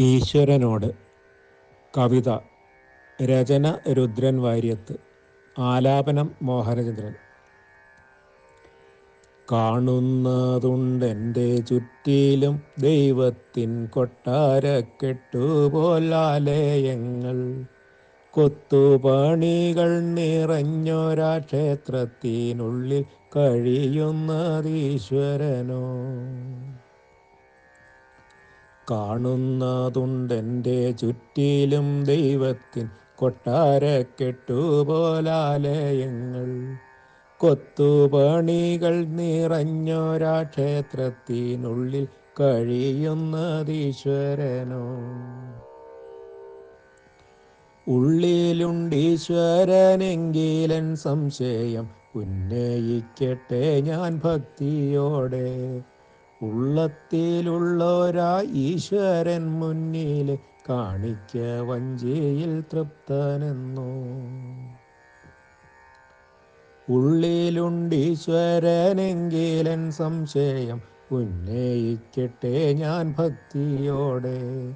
ഈശ്വരനോട് കവിത രചന രുദ്രൻ വാര്യത്ത് ആലാപനം മോഹനചന്ദ്രൻ. കാണുന്നതുണ്ടെന്റെ ചുറ്റിലും ദൈവത്തിൻ കൊട്ടാരക്കെട്ടുപോലാലയങ്ങൾ കൊത്തുപണികൾ നിറഞ്ഞൊരാ ക്ഷേത്രത്തിനുള്ളിൽ കഴിയുന്നതീശ്വരനോ. കാണുന്നതുണ്ടെന്റെ ചുറ്റിലും ദൈവത്തിൻ കൊട്ടാരക്കെട്ടുപോലാലയങ്ങൾ കൊത്തുപണികൾ നിറഞ്ഞൊരാ ക്ഷേത്രത്തിനുള്ളിൽ കഴിയുന്നതീശ്വരനോ. ഉള്ളിലുണ്ടീശ്വരനെങ്കിലൻ സംശയം ഉന്നയിക്കട്ടെ ഞാൻ ഭക്തിയോടെ. ഉള്ളത്തിലുള്ളൊരാ ഈശ്വരൻ മുന്നിൽ കാണിക്ക വഞ്ചിയിൽ തൃപ്തനെന്നോ. ഉള്ളിലുണ്ടീശ്വരനെങ്കിലൻ സംശയം ഉന്നയിക്കട്ടെ ഞാൻ ഭക്തിയോടെ.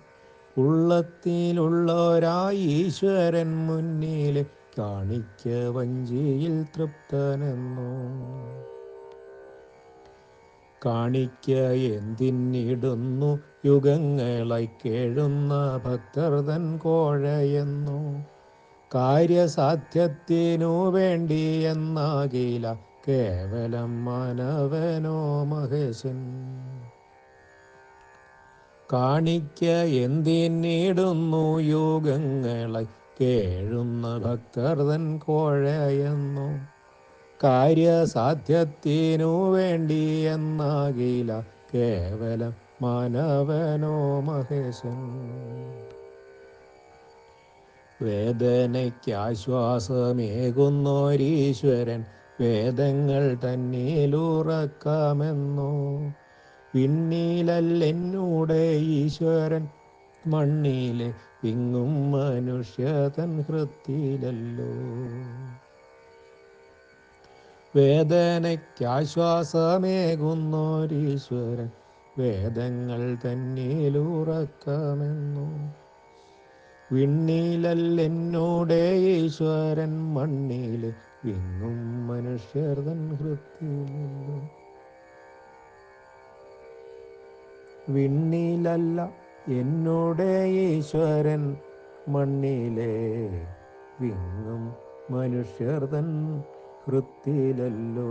ഉള്ളത്തിലുള്ളോരാ ഈശ്വരൻ മുന്നിൽ കാണിക്ക വഞ്ചിയിൽ തൃപ്തനെന്നോ. കാണിക്ക എന്തിന്നിടുന്നു യുഗങ്ങളായി കേഴുന്ന ഭക്തർ തൻ കോഴയെന്നു. കാര്യസാധ്യത്തിനു വേണ്ടി എന്നാകില കേവലം മാനവനോ മഹേശൻ. കാണിക്ക എന്തിന്നിടുന്നു യുഗങ്ങളായി കേഴുന്ന ഭക്തർ തൻ കോഴയെന്നു. കാര്യസാധ്യത്തിനു വേണ്ടി എന്നാകില കേവലം മാനവനോ മഹേശൻ. വേദനയ്ക്കാശ്വാസമേകുന്നോരീശ്വരൻ വേദങ്ങൾ തന്നിലുറക്കാമെന്നോ പിന്നീലല്ലെന്നൂടെ ഈശ്വരൻ മണ്ണിലെ പിങ്ങും മനുഷ്യതൻ ഹൃത്തിലല്ലോ. വേദനയ്ക്കാശ്വാസമേകുന്നോരീശ്വരൻ വേദങ്ങൾ തന്നിലുറക്കമെന്നു. വിണ്ണിലല്ലെന്നോടെ ഈശ്വരൻ മണ്ണിൽ വിങ്ങും മനുഷ്യർ തൻ ഹൃത്തിലല്ലോ വിണ്ണിലല്ല എന്നോടെ ഈശ്വരൻ മണ്ണിലെ വിങ്ങും മനുഷ്യർ തൻ ഹൃത്തിലല്ലോ